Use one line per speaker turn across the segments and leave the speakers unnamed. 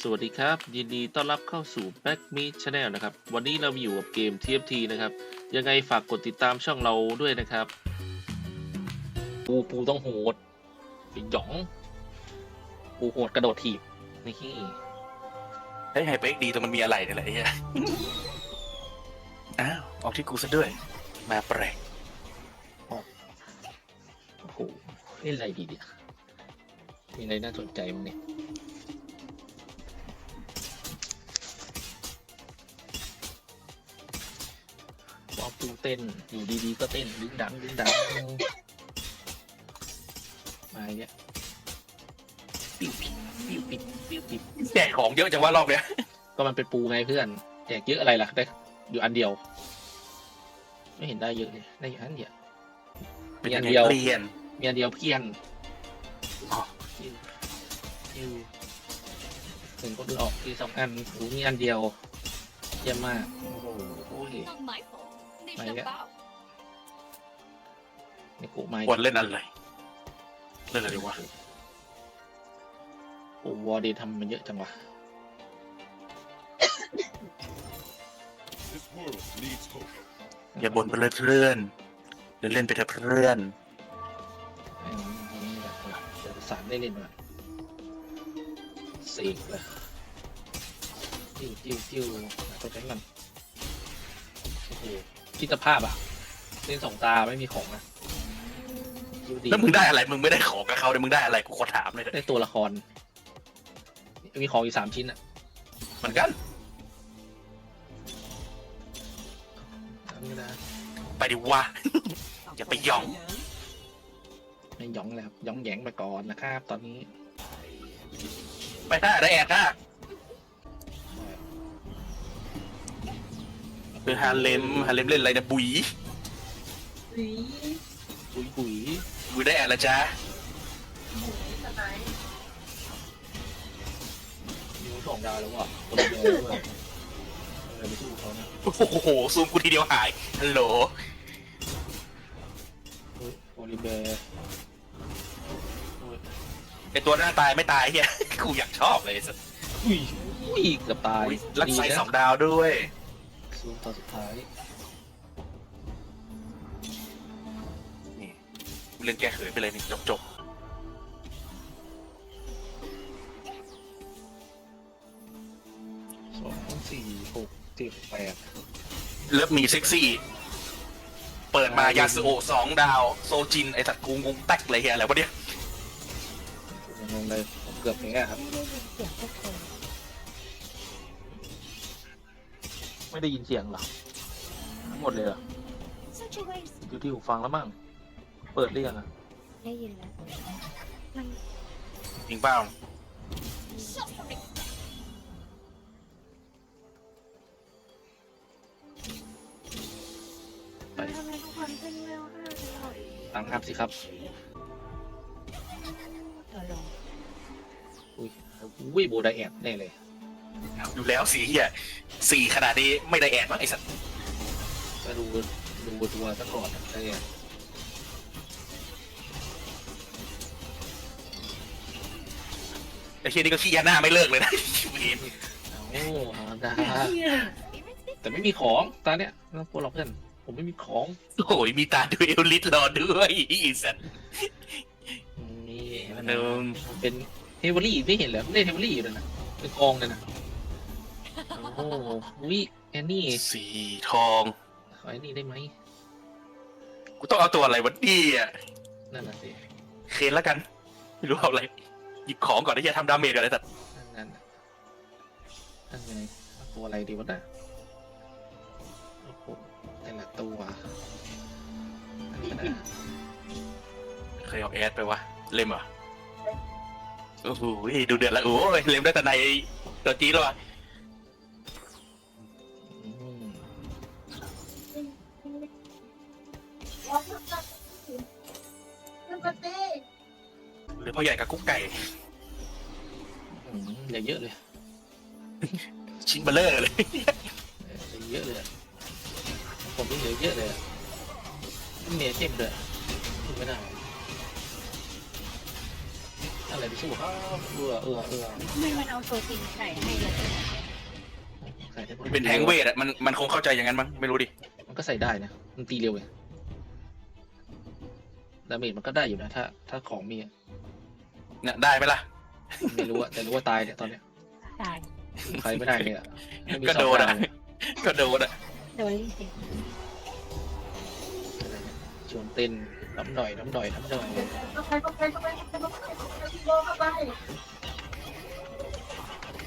สวัสดีครับ ยินดีต้อนรับเข้าสู่ Back Meet Channel นะครับ วันนี้เราอยู่กับเกม TFT นะครับ ยังไงฝากกดติดตามช่องเราด้วยนะครับปูปูต้องโหดไอ้หยอง ปูโหดกระโดดถีบ นี่
เฮ้ยไฮเปอร์เอ็กดีตรงมันมีอะไรเนี่ยแหละไอ้เหี้ยอ้าวออกที่กูซะด้วย มาแปลก
โอ้โหเล่นอะไรดีเนี่ยมีอะไรน่าสนใจมั้งเนี่ย พอปูเต้นอยู่ดีๆก็เต้นดึงดังดึงดังมาอย่างเงี้ยปิ้วปิ้วปิ้วปิ้วปิ้วปิ้ว
แจกของเยอะจังว่ารอบเนี้ย
ก็มันเป็นปูไงเพื่อนแจกเยอะอะไรล่ะได้อยู่อันเดียว ไม่เห็นได้เยอะเลยได้อยู่อันเดียว
เป็น
มีอั
ยัง
น
ไง
เดียว
เปลี่ยน
มีอันเดียวเพี้ยน
อ๋อ
ปิ้วปิ้วหนึ่งคนออกทีสองอันหูมีอันเดียวเยี่ยมมากโอ้โห โอ้ย
Not my fault. They
Mày
jump
á.
out.
ในกูไม้
ควรเล่นอะไร เล่นอะไรดีวะ
โอ้วอร์ดีทำมันเยอะจังวะ
This world needs hope.
อย่าบ่นไปเลยเพื่อนเดี๋ยวเล่นไปเถอะเพื่อน
ไอ้มันมันนี่แบบเดี๋ยวสารได้เล่นว่ะสี่เลยจิ้วจิ้วจิ้วตัวนั้นมันโอ้โห คิดสภาพอะเล่นสองตาไม่มีของอะจิ้วดี
แล้วมึงได้อะไร มึงไม่ได้ของกับเขาเลยมึงได้อะไรกูขอถามเลยเถอะ
ได้ตัวละคร มีของอยู่สามชิ้นอะ
เหมือนกัน
ทำไม่ได้
ไปดิวะ อย่าไปหย่อง
ไม่หยองแล้วหยองแหยงไปก่อนนะครับ ตอนนี้
ไปท่าได้แอดท่า คือฮาเลมฮาเลมเล่นอะไรนะบุ๋ย
กุยกุย
บุ๋ยได้แอดละจ้า
มีสองดาวแล้วว่ะคนเดียวด้วยเออไปสู้เขาเนี่ย
โอ้โหซูมกูทีเดียวหายฮัลโหล
เฮ้ยโอลิเบร์โอ้ย
ไอตัวหน้าตายไม่ตายเฮียกูอยากชอบเลยสัส
อุ้ยอุ้ยเกือบตาย
ลักไซ
ดีนะ
สองดาวด้วย
ซูมตอนสุดท้าย
นี่เล่นแก้เขินไปเลยนี่จบจบ
สองสี่หกเจ็ดแปด
เลิฟมีเซ็กซี่ เปิดมายาสโอะสองดาว โซจิน ไอสัตว์กูงงแตกเลยเฮียอะไรวะเนี่ย
ยังงงเลยผมเกือบแพ้ครับ ไม่ได้ยินเสียงเหรอทั้งหมดเลยเหรอ
Such a waste.
อยู่ที่หูฟังแล้วมั้งเปิดเรียงอะ
ได้ยินแล้ว มัน
จริงเปล่า
suffering.
ไป
ทำไมทุกคนขึ้นเร็วห้าตลอด
ตังครับสิครับ
ตัวลง
อุ้ยอุ้ยโบไดแอบแน่เลย
อยู่แล้วสีเฮียสี่ขนาดนี้ไม่ได้แอดมั้งไอสัตว์
ก็ดูดูตัวซะก่อนนะไอ้เนี่ย
ไอเฮียนี่ก็ขี้ยาหน้าไม่เลิกเลยนะเห็น
โอ้ฮาดาแต่ไม่มีของตาเนี้ยไม่ต้องกลัวหรอกเพื่อนผมไม่มีของ
โอ้ยมีตาดูเอลลิสรอด้วยไอสัตว์
นี่มัน
หนึ่ง
มันเป็นเฮเวอรี่ไม่เห็นเหรอไม่ได้เฮเวอรี่อยู่เลยนะเป็นกองเลยนะ โอ้โหวิแอนนี่
สีทอง
ขอแอนนี่ได้ไหม
กูต้องเอาตัวอะไรวะเนี่ย
นั่นน่ะสิ
เคนแล้วกัน ไม่รู้เอาอะไร หยิบของก่อนที่จะทำดาเมจก่อนไอสัตว์
นั่นน่ะนั่นไงเอาตัวอะไรดีวะน่ะโอ้โหแต่ละตัวอันนี้ก็ได้
เคยเอาแอดไปวะ เล่มเหรอโอ้โหดูเดือดละโอ้ยเล่มได้แต่ในตัวจีดแล้ววะ หรือพ่อใหญ่กับกุ๊กไก่
อืมอย่าเยอะเลย
ชิ้นเบลเลอร์เลย
เอออย่าเยอะเลยอะผมนี่เหลือเยอะเลยอะเมียเจ็บเลยพูดไม่ได้อะไรไปสู้เขาเออเออเออ
ไม่มันเอาโซตินใส่ให้เลย
ใส่ได้หมด
มันเป็นแทงเวทอะมันมันคงเข้าใจอย่างนั้นมั้งไม่รู้ดิ
มันก็ใส่ได้นะ มันตีเร็วเลย ดาเมจมันก็ได้อยู่นะ ถ้า ถ้าของมีอะ
เนี่ยได้ไหมล่ะ
ไม่รู้อะแต่รู้ว่าตายเนี่ยตอนเนี้ย
ตาย
ใครไม่ได้เลยอะไม่มี
ก็
สอ
โด
ง
น
ดา
อะ
วเลย
ก็โดนอะ
โดนลิงเซ็ง
อะไรเนี่ยชวนเต้นน้ำหน่อยน้ำหน่อยน้ำหน่อย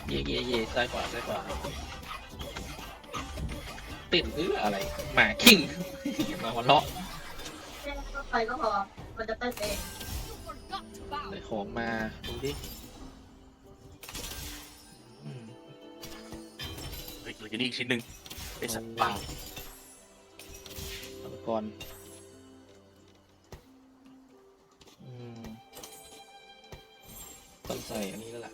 เย่เย่เย่ซ้ายขวาซ้ายขวาเต้นเอออะไรหมาคิงมาหัวเราะ
ไปก็พอ มันจะเต้นเอง
ได้ของมาดูดิอืม
เฮ้ยเหลืออยู่นี่อีกชิ้นหนึ่งไอสัตว์ป่า
อุปกรณ์อืมต้องใส่อันนี้แล้วล่ะ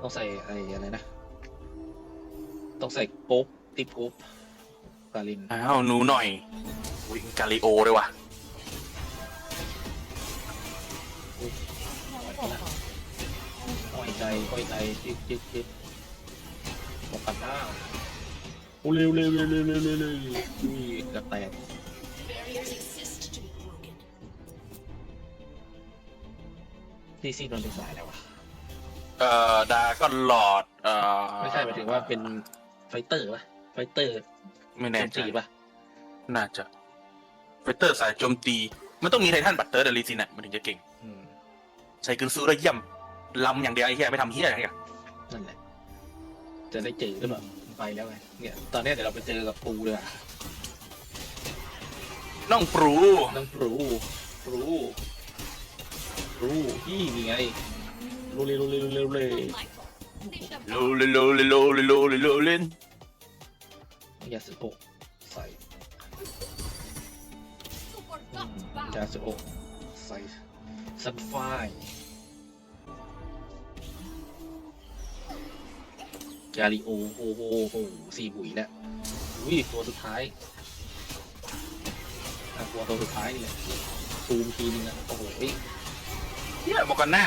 ต้องใส่ไอ้อะไรนะ ต้องใส่โป๊กติดโป๊ก กาลิน
อ้าวหนูหน่อยอุ้ยกาลิโอด้วยว่ะ
ยังไม่บอกก่อน
อ้อยใจอ้อยใจจิ๊บจิ๊บจิ๊บบอกกันหน้าโอ้เร็วเร็วเร็วเร็วเร็วเร็วเร็วอุ้ยกระแตกซีซีโดนเป็นสายแล้ววะ
เอ่อดาก็หลอดเอ่อ
ไม่ใช่หมายถึงว่าเป็นไฟเตอร์ปะไฟเตอร์
ไม่
โจ
แน่
ม
ใจ
ตีปะ
น่าจะเฟเตอร์สายโจมตี มันต้องมีไททันบัตเตอร์เดลิซินอะมันถึงจะเก่ง
อืม
ใส่กึนซูแล้วเยี่ยมลำอย่างเดียวไอ้เหี้ยไม่ทำเหี้ยอะไรกัน
นั่นแหละ จะได้เจอหรือเปล่าไปแล้วไงเนี่ย ตอนเนี้ยเดี๋ยวเราไปเจอกับปูเลยอะ
น้องปรู
น้องปูปูปูนี่นี่ไงรูเลยรูเลยรูเลยรูเลย
โลเลโลเลโลเลโลเลโลเลน
ยาสุโกะใส่ยาสุโกะใส่ซันไฟยาริโอโอ้โหโอ้โหสี่บุ๋ยแล้วอุ้ยตัวสุดท้ายตัวตัวสุดท้ายนี่แหละซูมทีนึงอะโอ้โหเฮ้ย
เหี้ยบอกกันหน้า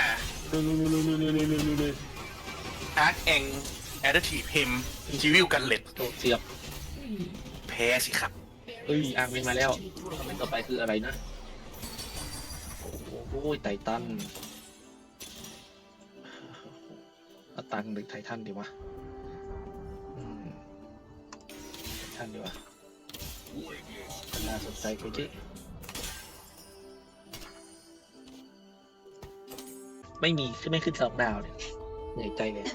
เร็วเร็วเร็วเร็วเร็วเร็วเร็วเร็วเร็ว
อาร์คเองแอดทีเพมชีวิลกันเล็ด
โดดเสียบ
แพ้สิครับ
เอ้ยอ่างเวนมาแล้วคอมเมนต์ต่อไปคืออะไรนะ โอ้โหไททันอาตังหรือไททันดีวะอืมไททันดีวะน่าสนใจกูจิไม่มีขึ้นไม่ขึ้นสองดาวเนี่ยเหนื่อยใจเลย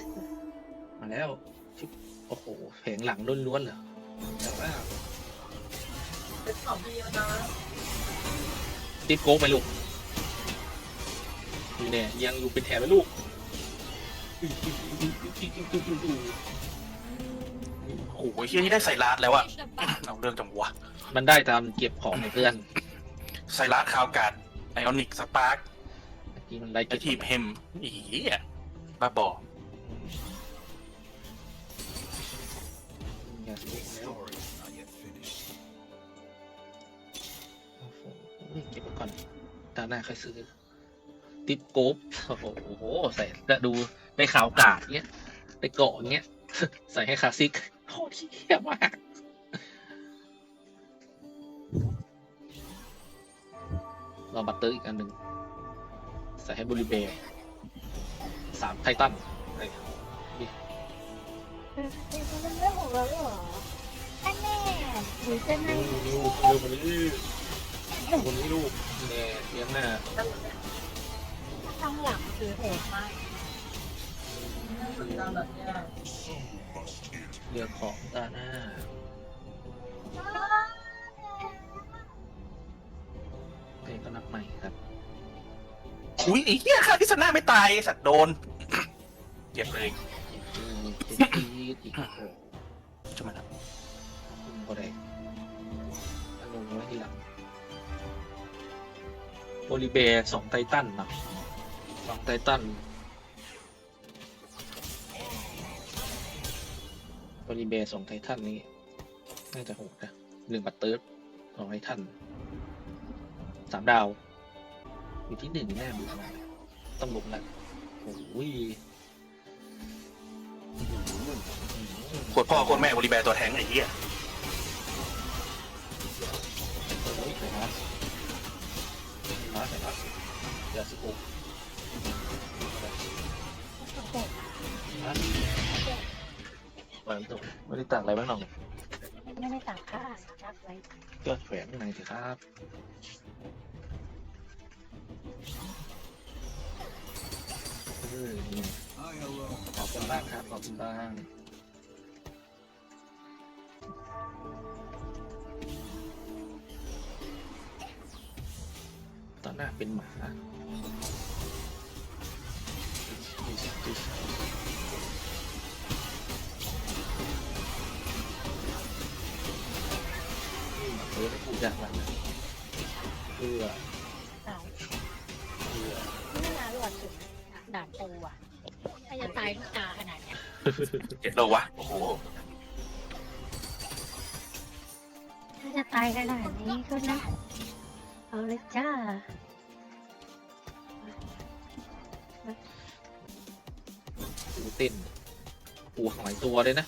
มาแล้ว โอ้โหแผงหลังล้วนๆเหรอ แต่ว่า
เป็นของดีแล้วนะ
ติดโก๊กไปลูกนี่เนี่ยยังอยู่เป็นแถบไปลูก
โอ้โหเฮียนี่ได้ไซรัสแล้วอะเอาเรื่องจังวะ
มันได้ตามเก็บของในเพื่อน
ไซรัสคาวการ์ดไอออนิกสปาร์ก
เมื่อกี้มันได้
แอ
เก็บ
ดทีเพมอีเหี้ยบ้าบอ
ยาสีแล้วโอ้โหเก็บไว้ก่อนตาหน้าค่อยซื้อ ติดโก๊กโอ้โหโอ้โห ใส่แล้วดูได้ขาวกาดเงี้ยได้เกาะเงี้ย ใส่ให้คลาสสิกโคตรเที่ยมากรอบัตเตอร์อีกอันหนึ่งใส่ให้บริเบร์สามไททัน เอ้ย
เป็นคนเรื่องของเราเหรออันแน่หรือจะให้
ลูกเร็วมาเลยคนนี้ลูกแน่เลี้ยงหน้า
ข้างหลังคือแพงมาก
เหมือนกันแบบเรีย
Some must eat.
เรือของตาหน้าเพลงก็นับใหม่ครับ
อุ้ยไอ้เหี้ยคาทิสนาไม่ตายสัตว์โดนเจ็บเลย
อีกโอ้โห
ใช่ไหมล่ะ
อืมก็ได้อันลงไว้ทีหลังโอลิเบร์สองไททันนะสองไททันโอลิเบร์สองไททันนี้น่าจะหดนะหนึ่งบัตเตอร์สองไททันสามดาว อยู่ที่หนึ่งแน่ดูขนาดนั้นต้องลงละโอ้ย
โคตรพ่อโคตรแม่บริแบร์ตัวแทงไอ้เหี้ย
โอ้ยใส่มามาใส่มาเดี๋ยวสิโอ้
โอเค
มาไม่ต้องไม่ได้ตักอะไรบ้างหรอก
ไม่ได้ตักค่ะตักไว้
ก็แขวนข้างในสิครับ เออนี่
I alone.
ขอบคุณบ้างครับขอบคุณบ้าง ตอนหน้าเป็นหมาเออพูดยากมากนะเพื่อ
ตาย
เพื่อ
ไม่น่าหลอดถึงด่านปูอะถ้าจะตายทุกตาขนาดเนี้ย
เจ็ดโลวะ โอ้โหา
ยขนาดนี้ก็นะ เอาเลยจ้า
ปูเต้นปูหอยตัวเลยนะ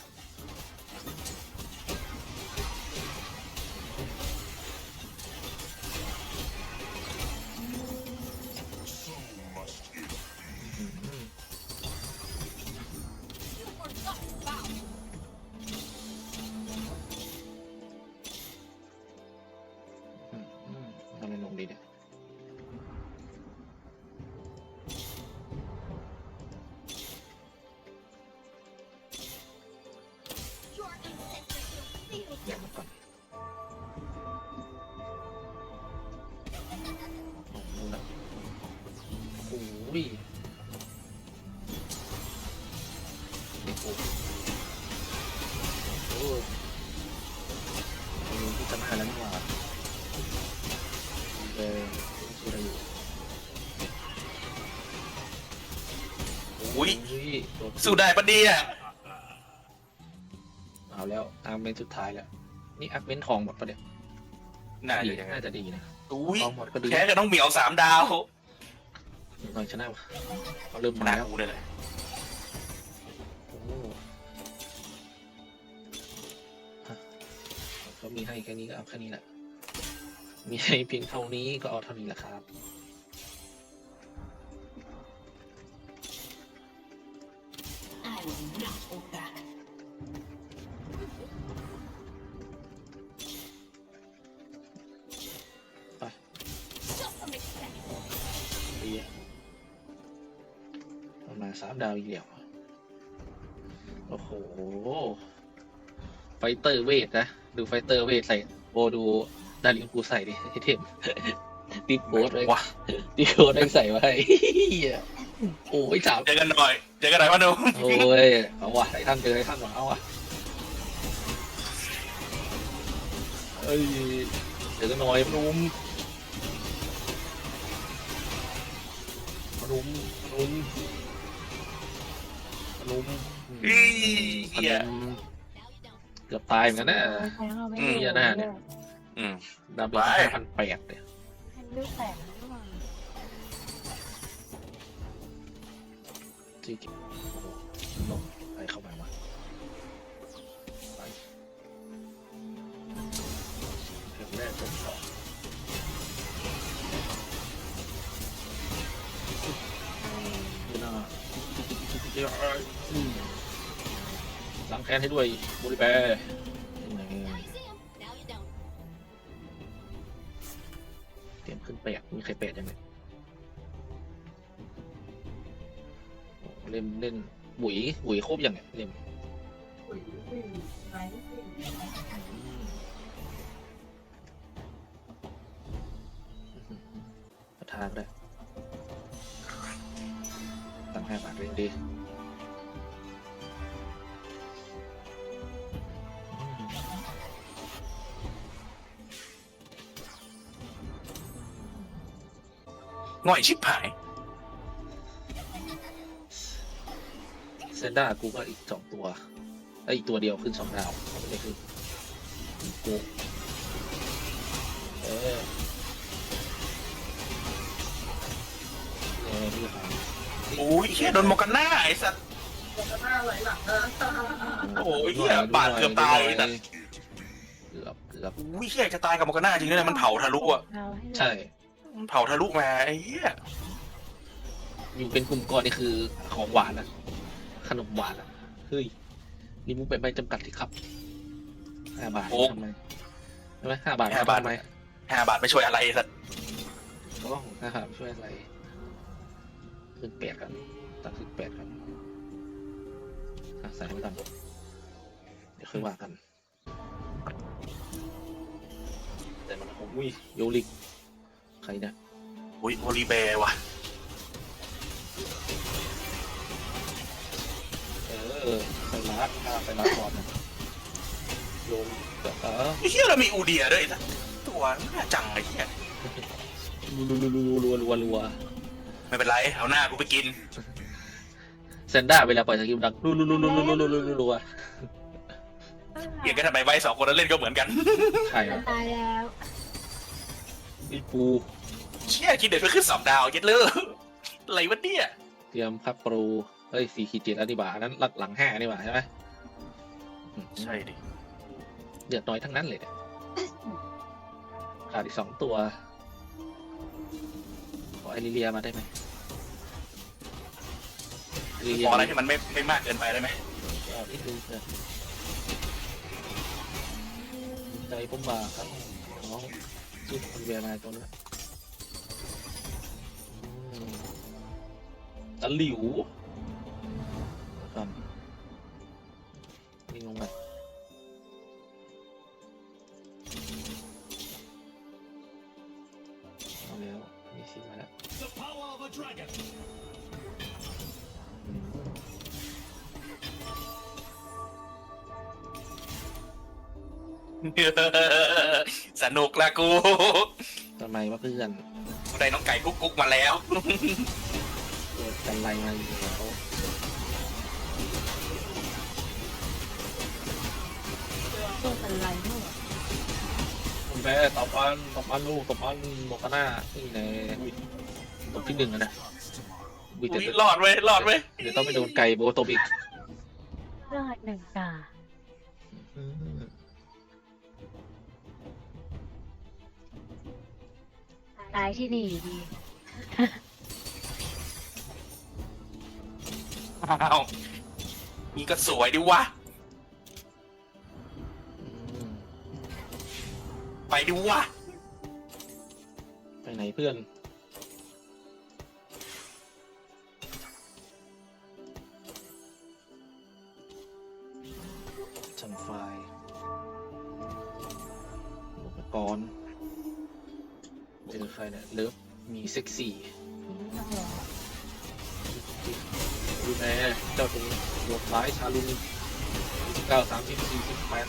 สู้ได้
ปะเนี่ย
เอาแล้วอาร์เมนต์สุดท้ายแล้ว นี่อาร์เมนต์ทองหมดปะเนี่ย
น่า
ดี
ดีอย่าง
น่า
นั้น
จะดีนะ
อุ้ย
ทองหมดก็ดี
แพ้กับน้องเหมียวสามดาว
หน่อยชนะวะเขาเริ่ม
ช
มา
นะ
แล้ว
กูเลยเลย
โอ้ฮะเขามีให้แค่นี้ก็เอาแค่นี้แหละมีให้เพียงเท่านี้ก็เอาเท่านี้แหละครับ ดาวอีกเดียว โอ้โห ไฟเตอร์เวทนะ ดูไฟเตอร์เวทใส่โบดูดาริงกูใส่ดิไอเทมติปโบสเลย
วะ
ติปโบสได้ใส่ไว้เหี้ยโอ้ยสาม
เจอกันหน่อย เจอกันหน่อยมาดู
โอ้ย เอาว่ะไอ้ท่านเจอไอ้ท่านหวังเอาว่ะเอ้ยเจอกันหน่อยพนุ่มพนุ่มพนุ่ม พนุ่ม
อี
พ
เหี้ย
นุ่มเกือบตายเหมือนกันนะ
อืม
เหี้ยหน้าเนี่ย
อืม
ดาเมจ
ไป
ห้าพันแปดเลย
ลูกแตกหรือเปล่า
ที่เก็บโอ้โหลงไล้างแค้นให้ด้วยบริแบร์เตรียมขึ้นแปดมีใครแปดยังไงเล่นเล่นบุ๋ยบุ๋ยครบยังไงเล่น
ง่อยชิบหาย
เซนด้ากูก็อีกสองตัวไอยอีกตัวเดียวขึ้นสองดาวไม่ได้ขึ้นกูเอออะไรที่จะท
โอ้ยเฮียโดนโมกันหน้าไอ้สัตว์
หน้าไหลหลังนะ
โอ้ยำเฮียบาดเกือบตายไอ้สัตว์
เกือบเกือบ
โอ้ยเฮียจะตายกับโมกันหน้าจริงด้วยนะมันเผาทะลุอะ
เราให้
ใช่
มันเผาทะลุมาไอ้เฮีย
อยู่เป็นกลุ่มก้อนนี่คือของหวานอะขนมหวานอะเฮ้ยนี่มุกเป็นใบจำกัดที่ครับห้าบาททำไมใช่ไหมห้าบาททำไม
ห้าบาทไม่ช่วยอะไรไอ้สัตว์
ก็ต้องนะครับช่วยอะไรขึ้นแปดกันตัดขึ้นแปดกันอะใส่ไว้ก่อนเดี๋ยวค่อยว่ากัน แต่มันโอ้ยโยลิกใครเนี่ย
โอ้ยโอลิเบร์ว่ะ
เออใส่รัดอ่าใส่รัดก่อนนะโยนเออ
ไอ้เฮียเรามีอูเดียด้วยไอ้สัตว์ตัวน่าจังไอ้เฮีย
รัวรัวรัวรัวรัว
ไม่เป็นไร เอาหน้ากูไปกิน
เซนด้าเวลาปล่อยสกิลดังรัวรัวรัวรัวรัวรัวรัวรัว
เกียงกันทำไมไว้สองคนนั้นเล่นก็เหมือนกัน
ใช่
ตายแล้ว
ไอ้ปู
เชี่ยคิดเด็ดไปขึ้นสองดาวเย็ดเลยอะไรวะเนี่ย
เตรียมพักโปรเฮ้ยสี่ขีดเจ็ดแล้วนี่บ่าอันนั้นหลักหลังห้านี่บ่าใช่ไหม
ใช่ดิ
เดือดน้อยทั้งนั้นเลยเนี่ยขาดอีกสองตัว ขอไอริเลียมาได้ไหมไอริเลี
ข
ย
ออะไรที่มันไม่ไม่มากเกินไปได้ไหม
เอาที่ดูเถอะใจผมบ่าครับน้องชื่อคน เบียร์มาตรงนั้ตะหลิว ส
นุกละกู
ทำไมวะเพื่อน
กูได้น้องไก่กุ๊กกุ๊กมาแล้ว
เกิดกันไรมาอยู่แล้ว
ตัวเป็นไรเมื่อ
คุณแม่ตบอันตบอันลูกตบอันโมกาน่านี่แน่อุ๊ยตบที่หนึ่งอะนะวิ
อุ๊
แต่
ยรอดเว้ยรอดเว้ย
เดี๋ยวต้องไปโดนไก่โบตบอีกา
ยที่นี่อยู่ดี
อ้าวนี่ก็สวยดิวะ
อืม
ไปดิวะ
ไปไหนเพื่อนชันไฟอุปกรณ์ เจอใครเนี่ยเลิฟมีเซ็กซี่
นี่ต้องรอ
ดูแลเจ้าตัวนี้หัวร้ายชาลุนเก้าสามสิบสี่สิบแปด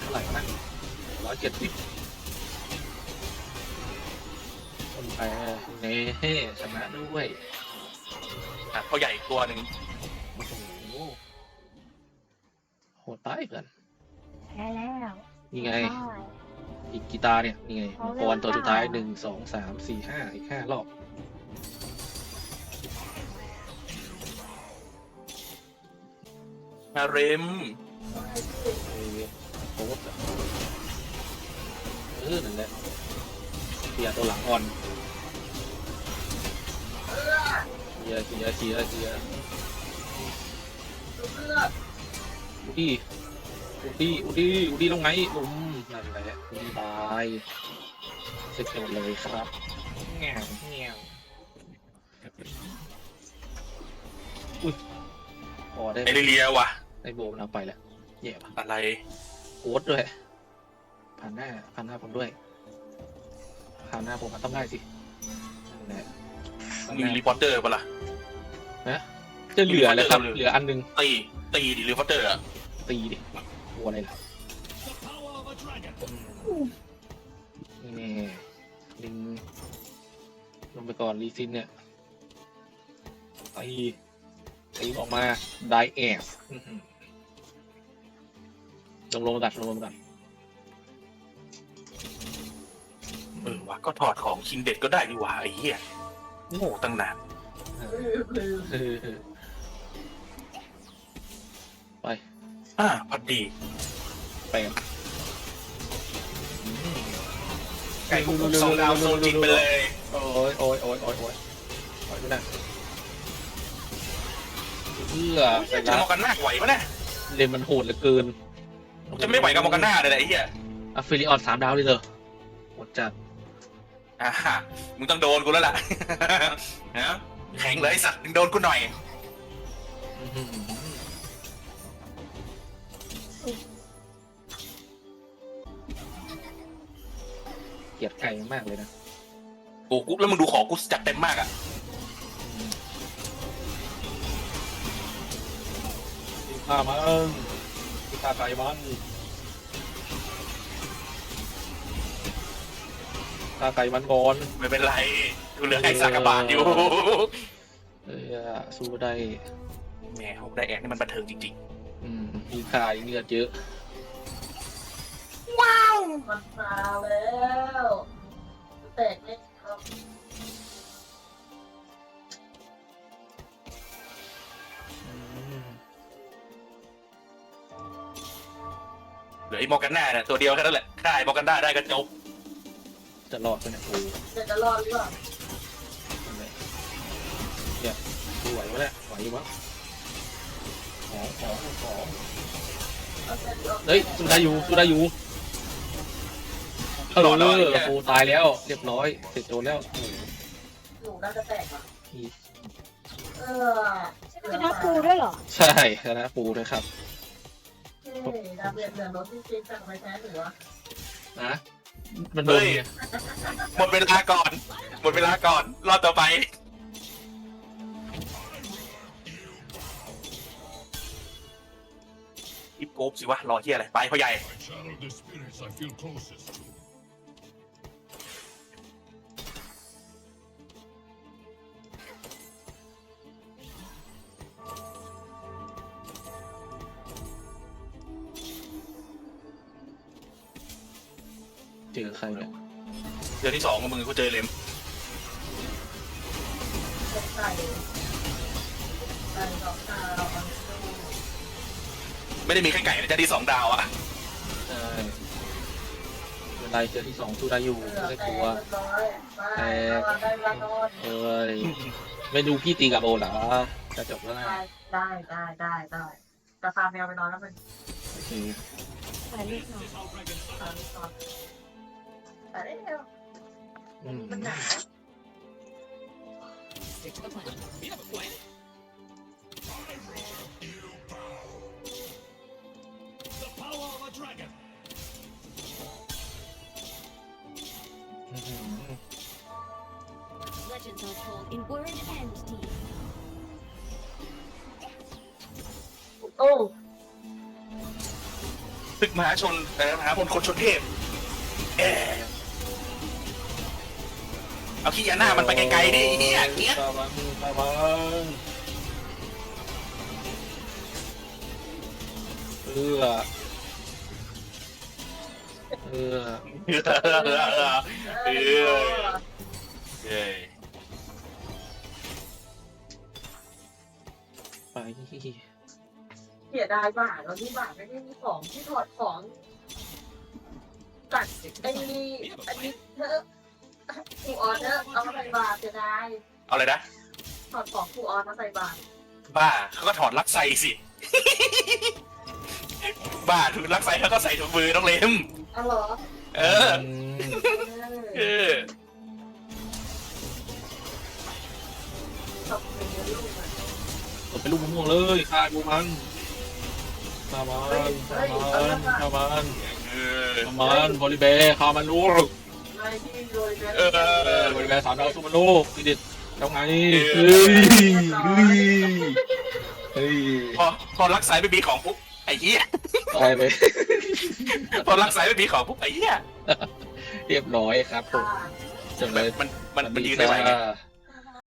เท่าไหร่วะนะร้อยเจ็ดสิบคนแปรเน่ชนะด้วย
อะเขาใหญ่อีกตัวหนึ่ง
โอ้โหโหดตายเพื่อน
แพ้แล้ว
นี่ไง
ได้
อีกกีตาร์เนี่ยนี่ไง
เอา
มัง
เร็ว
กรตัวสุดท้าย
จ้า
หนึ่งสองสามสี่ห้าอีกห้ารอบ
อาเรม
เออโค้ดอะเออนั่นแหละเสียตัวหลังอ่อนเสียเสียเสียเสียอุดี้อุดี้อุดี้อุดี้ลงไงอืม นั่นแหละอุดี้ตายเสร็จหมดเลยครับแง่วแง่วอุ้ยพอได้
ไอริเลียว่ะ
ได้โบมนเอาไปแล้วแย่ปะ
อะไร
โค้ดด้วยผ่านหน้าผ่านหน้าผมด้วยผ่านหน้าผมมันต้องได้สินั่นแหละผ่านห
มี
น้า
รีพอร์เตอร์ปะล่ะ
จะเหลือแล้วครับ
เหลือ
เหลืออันหนึง
ตีตีดิรีพอร์เตอร์อะ
ตีดิกลัวอะไรล่ะ ลิงลงไปก่อนรีซินเนี่ยตีตีออกมาไดเอสลงลงมากัดลงลงมากัด
เออวะก็ถอดของชินเด็ดก็ได้ดีวะไอ้เหี้ยโง่ตั้งนาน
ลืม
เออไป
อ่าพอดี
แป
ไก่คุกสองดาวโซนจินไปเลย
โอ้ยโอ้ยโอ้ยโอ้ยโอ้ยโอ้ยไม่ได้เพื่อไป
จะ
ละ
มองกันหน้าไหวปะเนี่ย
เลนมันโหดเหลือเกิน
จะไม่ไหวกับมองกันหน้าเลยนะไอ้เหี้ย
อะฟิลิออนสามดาวเลยเหรอโหดจัด
อ่ามึงต้องโดนกูแล้วล่ะ นะแข็งเลยไอ้สัตว์มึงโดนกูหน่อย
อื้อหือ ลียดไก่มากเลยนะ
กูกูแล้วมึงดูของกูจัดเต็มมากอะ
กินข้าวมันกินข้าวไก่มันข้าวไก่มันก่อน
ไม่เป็นไรกูเหลือไก่สากบาทอยู่
เออสู้ได้
แหมผมได้แอกนี่มันบันเทิงจริง
อืมมีข่ายเลือดเยอะ
มันมาแล้วแต่ไม่ท
อืม
ๆเหลือไอ้มอร์กันหน้าเนี่ยตัวเดียวแค่นั้นแหละฆ่าไอ้มอร์กันหน้าได้ก็จบ
จะรอดไปเนี่ยโอ้ยำ
จะจะรอดหรือเปล่า
อะไรเนี่ยดูไหวไหมเนี่ยไหวอยู่มั้งของของของ
เอาแต่เดี๋ยว
เฮ้ยสู้ได้อยู่สู้ได้อยู่ เออปูตายแล้ว เรียบร้อยเสร็จโจนแล้วโอ้โห
หนูน่าจะแตกอะ
อีก
เออ
ชนะครูด้วยเหรอ
ใช่ชนะปูด้วยครับ
เฮ้ยดาเบียนเหลือรถที่จริงจากไปแท้หรือวะ
นะมันโดน
เฮ้ย หมดเวลาก่อน หมดเวลาก่อน รอบต่อไปอิปโกบสิวะ รอเที่ยอะไร ไปพ่อใหญ่
I channel the spirits I feel closest to.
จอใครเนี่ย
เดือนที่สองกับมึงกูเจอเลม
เป็นไก่ไก่ดอกดาวอันสู้
ไม่ได้มีแค่ไก่นะเจ้าที่สองดาวอะ
ใช่เวลาเจอที่สองสู้ได้อยู่
เหลือ
ไม่
แต่
กลัว
เรียบร้อยไปนอนได้ละนอน
เอ้ยไม่ดูพี่ตีกับโอเหรอจะจบแล้วนะ
ได้ได้ได้ได้ได้จะพาแมวไปนอนแล้วมัน
โอเค
ไปเรียกหน่อย
พาไปนอนไปได้แล้ว
อืม
มันหนาว
The power of a dragon.
อืม
Legends are told in word and deed.
โอ้
ตึกมหาชนแต่มหามนคนชนเทพเอ๊ะ เอาขี้ยาหน้ามันไปไกลๆดิไอ้เฮียเนี้ย
ตามันตามันเออเออ
เออเออเอ้
ไป
เสียดายบาทแล้วที่บ่าไม่ได้มีของที่ถอดของตัดไอ้นี่อันนี้เธอะผูออนเนอะเอามาใส่บาทเสียดาย
เอาเลยนะ
ถอดของผูออนมาใส่บาท
บ้าเขาก็ถอดลักไซสิ บ้าถือลักไซเขาก็ใส่ถุงมือต้องเล็ม
อ๋อเหรอ
เออ เออ
ตบเป็นลูกอะ
ตบเป็นลูกมะม่วงเลยฆ่าดูมันฆ่ามันฆ่ามันฆ่ามัน
เออ
ฆ่ามันบริเบร์ฆ่ามันลูก
ไม่ที่โดย
เออ
เออบริเบร์สามดาวซูมานลูกทีเด็ดแล้วไง
เฮ้
ยเฮ้ยเฮ้ย
พอพอลักสายไม่มีของปุ๊บไอ้เหี้ย
ตายไป
พอลักสายไม่มีของปุ๊บไอ้เหี้ย
เรียบร้อยครับผมจบเลย
มันมันมันยืนได้ไหม